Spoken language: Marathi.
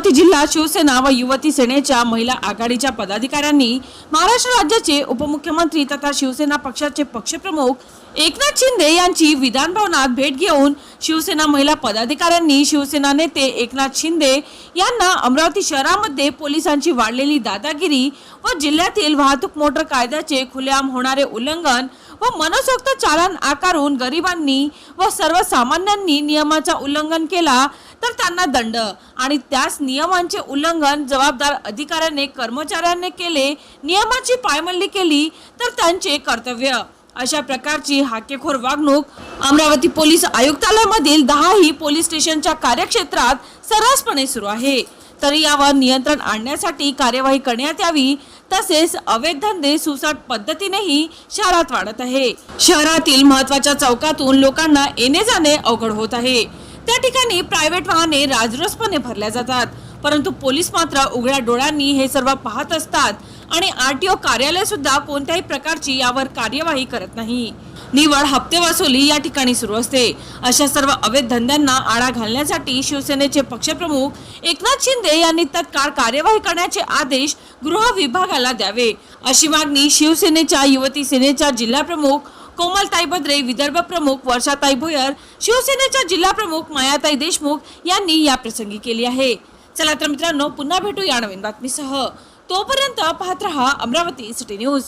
अमरावती जिल्हा शिवसेना व युवती सेनेच्या महिला आघाडीच्या पदाधिकाऱ्यांनी महाराष्ट्र राज्याचे उपमुख्यमंत्री तथा शिवसेना पक्षाचे पक्षप्रमुख एकनाथ शिंदे यांची विधान भवनात भेट घेऊन शिवसेना महिला पदाधिकाऱ्यांनी शिवसेना नेते एकनाथ शिंदे यांना अमरावती शहरामध्ये पोलिसांची वाढलेली दादागिरी व जिल्ह्यातील वाहतूक मोटर कायद्याचे खुलेआम होणारे उल्लंघन व मनसोक्त चालन आकारून गरिबांनी व सर्वसामान्यांनी नियमाचा उल्लंघन केला तर त्यांना दंड. आणि त्याच नियमांचे उल्लंघन जबाबदार अधिकाऱ्याने कर्मचाऱ्यांनी केले नियमाची पायमल्ली केली तर त्यांचे कर्तव्य. अशा प्रकारची हाकेखोर वागणूक अमरावती पोलीस आयुक्तालयामधील दहाही पोलीस स्टेशनच्या कार्यक्षेत्रात सर्रासपणे सुरू आहे. तरी यावर नियंत्रण आणण्यासाठी कार्यवाही करण्यात यावी तसेच अवैध धंदे सुसाट पद्धतीनेही शहरात वाढत आहे. शहरातील महत्त्वाच्या चौकातून लोकांना येणे जाणे अवघड होत आहे. त्या ठिकाणी प्रायव्हेट वाहने राजरोसपणे भरल्या जातात. परंतु पोलीस मात्र उघड्या डोळ्यांनी हे सर्व पाहत असतात आणि आरटीओ कार्यालय सुद्धा कोणत्याही प्रकारची यावर कार्यवाही करत नाही. निवड हप्ते वसुली या ठिकाणी सुरू असते. अशा सर्व अवैध धंद्यांना आळा घालण्यासाठी शिवसेनेचे पक्षप्रमुख एकनाथ शिंदे यांनी तत्काळ कार्यवाही करण्याचे आदेश गृह विभागाला द्यावे. अशी मागणी शिवसेनेच्या युवती सेनेच्या जिल्हाप्रमुख कोमलताई बद्रे विदर्भ प्रमुख वर्षाताई भोयर शिवसेनेच्या जिल्हा प्रमुख मायाताई देशमुख यांनी या प्रसंगी केली आहे. चला तर मित्रांनो पुन्हा भेटू या नवीन बातमीसह. तोपर्यंत पाहत रहा अमरावती सिटी न्यूज.